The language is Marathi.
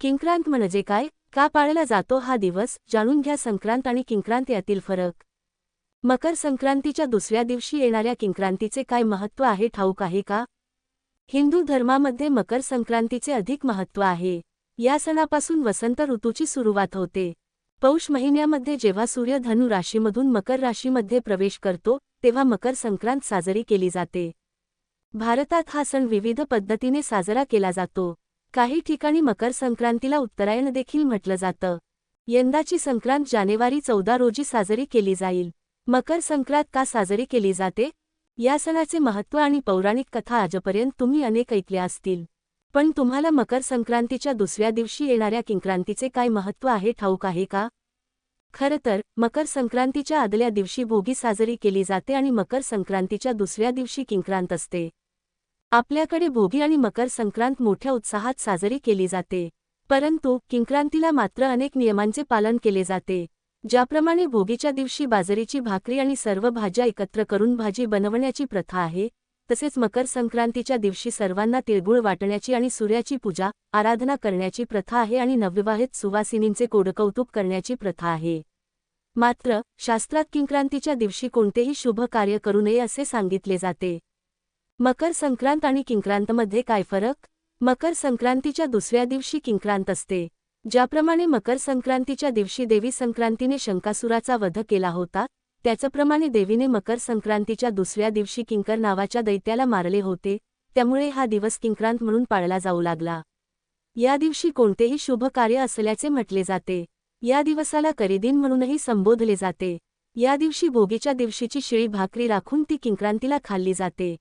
किंक्रांत म्हणजे काय? का पाळला जातो हा दिवस? जाणून घ्या संक्रांत आणि किंक्रांत यातील फरक. मकर संक्रांतीच्या दुसऱ्या दिवशी येणाऱ्या किंक्रांतीचे काय महत्त्व आहे? ठाऊक आहे का? हिंदू धर्मामध्ये मकर संक्रांतीचे अधिक महत्त्व आहे. या सणापासून वसंत ऋतूची सुरुवात होते. पौष महिन्यामध्ये जेव्हा सूर्य धनु राशीमधून मकर राशीमध्ये प्रवेश करतो तेव्हा मकर संक्रांत साजरी केली जाते. भारतात हा सण विविध पद्धतीने साजरा केला जातो. काही ठिकाणी मकर संक्रांतीला उत्तरायण देखील म्हटलं जातं. यंदाची संक्रांत जानेवारी चौदा रोजी साजरी केली जाईल. मकर संक्रांत का साजरी केली जाते? या सणाचे महत्त्व आणि पौराणिक कथा आजपर्यंत तुम्ही अनेक ऐकल्या असतील. पण तुम्हाला मकर संक्रांतीच्या दुसऱ्या दिवशी येणाऱ्या किंक्रांतीचे काय महत्त्व आहे ठाऊक आहे का? खरं तर मकर संक्रांतीच्या आदल्या दिवशी भोगी साजरी केली जाते आणि मकर संक्रांतीच्या दुसऱ्या दिवशी किंक्रांत असते. आपल्याकडे भोगी आणि मकर संक्रांत मोठ्या उत्साहात साजरी केली जाते. परंतु किंक्रांतीला मात्र अनेक नियमांचे पालन केले जाते. ज्याप्रमाणे भोगीच्या दिवशी बाजरीची भाकरी आणि सर्व भाज्या एकत्र करून भाजी बनवण्याची प्रथा आहे तसेच मकर संक्रांतीच्या दिवशी सर्वांना तिळगुळ वाटण्याची आणि सूर्याची पूजा आराधना करण्याची प्रथा आहे आणि नवविवाहित सुवासिनींचे कोडकौतुक करण्याची प्रथा आहे. मात्र शास्त्रात किंक्रांतीच्या दिवशी कोणतेही शुभ कार्य करू नये असे सांगितले जाते. मकर संक्रांत आणि किंक्रांतमध्ये काय फरक? मकर संक्रांतीच्या दुसऱ्या दिवशी किंक्रांत असते ज्याप्रमाणे मकर संक्रांतीच्या दिवशी देवी संक्रांतीने शंकासुराचा वध केला होता त्याचप्रमाणे देवीने मकर संक्रांतीच्या दुसऱ्या दिवशी किंकर नावाच्या दैत्याला मारले होते त्यामुळे हा दिवस किंक्रांत म्हणून पाळला जाऊ लागला. या दिवशी कोणतेही शुभ कार्य असल्याचे म्हटले जाते या दिवसाला करीदिन म्हणूनही संबोधले जाते या दिवशी भोगीच्या दिवशीची शिळी भाकरी राखून ती किंक्रांतीला खाल्ली जाते.